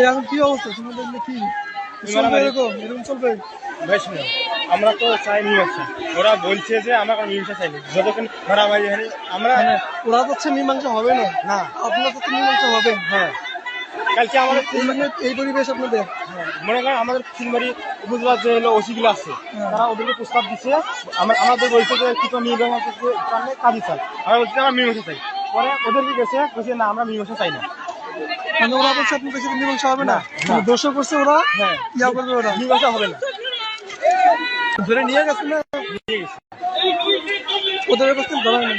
এখন কি অবস্থা তোমাদের কি চলবে এরকম এরকম চলবে। বেশ আমরা তো চাই মীমাংসা ওরা বলছে যে আমরা কোনো মীমাংসা চাইনি যতক্ষণ মারামারি হয়নি আমরা মানে ওরা যাচ্ছে মীমাংসা হবে না। না। আপনার তো মীমাংসা হবে। হ্যাঁ। কালকে আমাদের এই মানে এই পরিবেশ আপনাদের। মনে করেন আমাদের ফুলবাড়ি উপজেলার যে হলো ওসিগুলো আছে তারা ওদেরকে প্রস্তাব দিচ্ছে। আমরা আমাদের বলছে যে কি তো মীমাংসা কাজই চাই। আমরা বলছি আমরা মীমাংসা চাই। পরে ওদেরকে গেছে বলছে না আমরা মীমাংসা চাই না। মানে ওরা বলছে আপনার কাছে মীমাংসা হবে না। দোষও করছে ওরা হ্যাঁ। ইয়া করবে ওরা মীমাংসা হবে না। ধরে নিয়ে গেছে না? ওদের কাছে ধরা নেই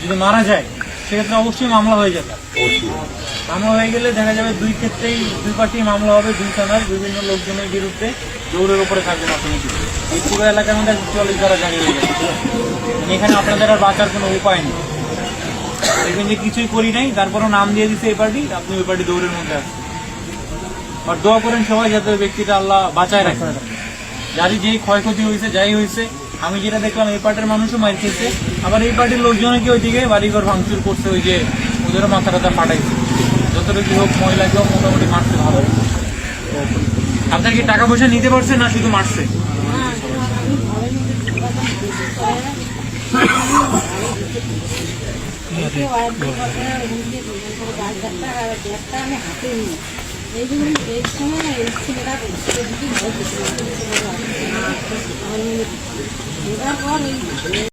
যদি মারা যায়, সেক্ষেত্রে অবশ্যই মামলা হয়ে যাবে। মামলা হয়ে গেলে দেখা যাবে দুই ক্ষেত্রেই দুই পার্টি মামলা হবে, দুই থানার, বিভিন্ন লোকজনের বিরুদ্ধে। দৌড়ের উপরে থাকবে অটোমেটিক এই পুরো এলাকার মধ্যে চল্লিশ দ্বারা জারি হয়ে যাবে এখানে আপনাদের আর বাঁচার কোনো উপায় নেই। দেখবেন যে কিছুই করি নাই, তারপরও নাম দিয়ে দিচ্ছে এই পার্টি, আপনি ওই পার্টি দৌড়ের মধ্যে আসছেন আর দোয়া করেন সবাই যাতে ব্যক্তিটা আল্লাহ বাঁচায় রাখে। যারই যেই ক্ষয়ক্ষতি হয়েছে, যাই হয়েছে, আমি যেটা দেখলাম, এই পার্টির মানুষও মার খেয়েছে, আবার এই পার্টির লোকজনে কি ওইদিকে বাড়িঘর ভাঙচুর করছে, ওই যে ওদেরও মাথা টাথা ফাটাইছে। যতটুকু হোক মহিলাকেও মোটামুটি মারছে ভালো আপনার কি টাকা পয়সা নিতে পারছে না শুধু মারছে? এই